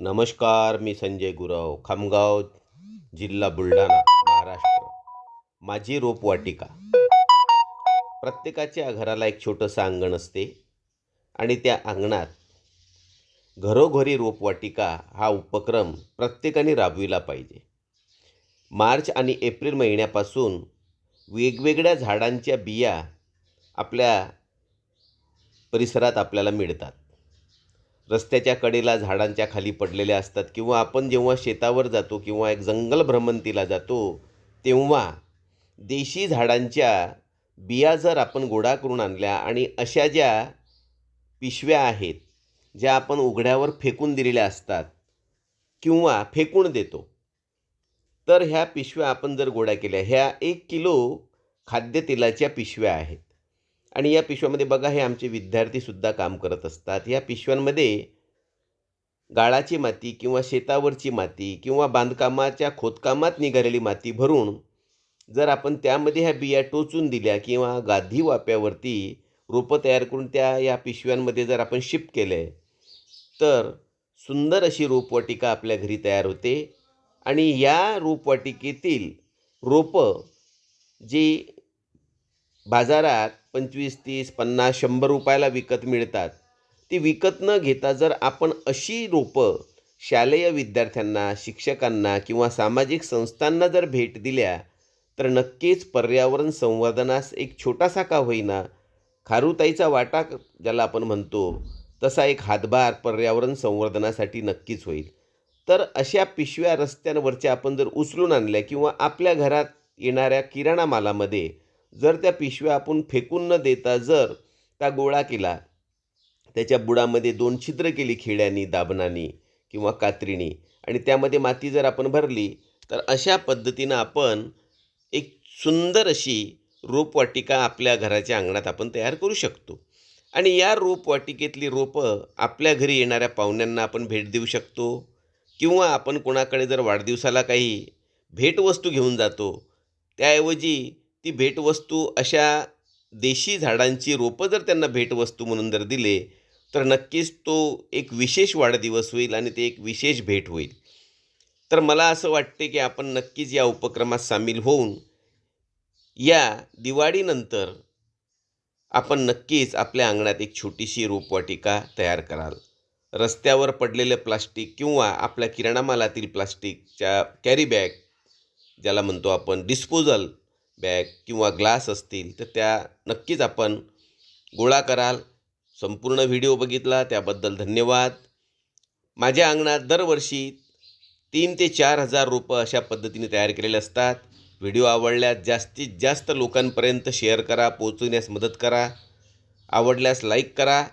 नमस्कार मी संजय गुरव खामगाव जिल्हा बुलढाणा महाराष्ट्र. माझी रोपवाटिका प्रत्येकाच्या घराला एक छोटंसं अंगण असते आणि त्या अंगणात घरोघरी रोपवाटिका हा उपक्रम प्रत्येकाने राबविला पाहिजे. मार्च आणि एप्रिल महिन्यापासून वेगवेगळ्या झाडांच्या बिया आपल्या परिसरात आपल्याला मिळतात. रस्त्याच्या कडेला झाडांच्या खाली पडलेल्या असतात किंवा आपण जेव्हा शेतावर जातो किंवा एक जंगल भ्रमंतीला जातो तेव्हा देशी झाडांच्या बिया जर आपण गोळा करून आणल्या आणि अशा ज्या पिशव्या आहेत ज्या आपण उघड्यावर फेकून दिलेल्या असतात किंवा फेकून देतो तर ह्या पिशव्या आपण जर गोळा केल्या ह्या एक किलो खाद्यतेलाच्या पिशव्या आहेत. आणि या पिशव्यामध्ये बघा हे आमचे विद्यार्थीसुद्धा काम करत असतात. या पिशव्यांमध्ये गाळाची माती किंवा शेतावरची माती किंवा बांधकामाच्या खोदकामात निघालेली माती भरून जर आपण त्यामध्ये ह्या बिया टोचून दिल्या किंवा गाधी वाप्यावरती रोपं तयार करून त्या या पिशव्यांमध्ये जर आपण शिप केले तर सुंदर अशी रोपवाटिका आपल्या घरी तयार होते. आणि या रोपवाटिकेतील रोपं जी बाजारात पंचवीस तीस पन्नास शंभर रुपयाला विकत मिळतात. ती विकत न घेता जर आपण अशी रोपं शालेय विद्यार्थ्यांना शिक्षकांना किंवा सामाजिक संस्थांना जर भेट दिल्या तर नक्कीच पर्यावरण संवर्धनास एक छोटासा का होईना खारुताईचा वाटा ज्याला आपण म्हणतो तसा एक हातभार पर्यावरण संवर्धनासाठी नक्कीच होईल. तर अशा पिशव्या रस्त्यांवरच्या आपण जर उचलून आणल्या किंवा आपल्या घरात येणाऱ्या किराणा मालामध्ये जर त्या पिशव्या आपण फेकून न देता जर त्या गोळा केला त्याच्या बुडामध्ये दोन छिद्र केली खिड्यानी दाबणानी किंवा कात्रीनी आणि त्यामध्ये माती जर आपण भरली तर अशा पद्धतीनं आपण एक सुंदर अशी रोपवाटिका आपल्या घराच्या अंगणात आपण तयार करू शकतो. आणि या रोपवाटिकेतली रोपं आपल्या घरी येणाऱ्या पाहुण्यांना आपण भेट देऊ शकतो किंवा आपण कोणाकडे जर वाढदिवसाला काही भेटवस्तू घेऊन जातो त्याऐवजी ती भेटवस्तू अशा देशी झाडांची रोपं जर त्यांना भेटवस्तू म्हणून जर दिले तर नक्कीच तो एक विशेष वाढदिवस होईल आणि ते एक विशेष भेट होईल. तर मला असं वाटते की आपण नक्कीच या उपक्रमात सामील होऊन या दिवाळीनंतर आपण नक्कीच आपल्या अंगणात एक छोटीशी रोपवाटिका तयार कराल. रस्त्यावर पडलेले प्लास्टिक किंवा आपल्या किराणा मालातील प्लास्टिकच्या कॅरीबॅग ज्याला म्हणतो आपण डिस्पोजल बॅग किंवा ग्लास असतील तर त्या नक्कीच आपण गोळा कराल. संपूर्ण व्हिडिओ बघितला त्याबद्दल धन्यवाद. माझ्या अंगणात दरवर्षी तीन ते चार हजार रोपं अशा पद्धतीने तयार केलेले असतात. व्हिडिओ आवडल्यास जास्तीत जास्त लोकांपर्यंत शेअर करा पोचवण्यास मदत करा. आवडल्यास लाईक करा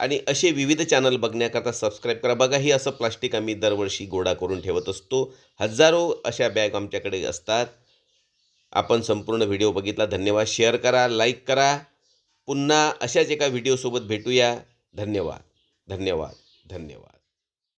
आणि असे विविध चॅनल बघण्याकरता सबस्क्राईब करा. बघाही असं प्लास्टिक आम्ही दरवर्षी गोळा करून ठेवत असतो. हजारो अशा बॅग आमच्याकडे असतात. आपण संपूर्ण व्हिडिओ बघितला. धन्यवाद. शेअर करा लाईक करा. पुन्हा अशाच एका व्हिडिओसोबत भेटूया. धन्यवाद. धन्यवाद. धन्यवाद.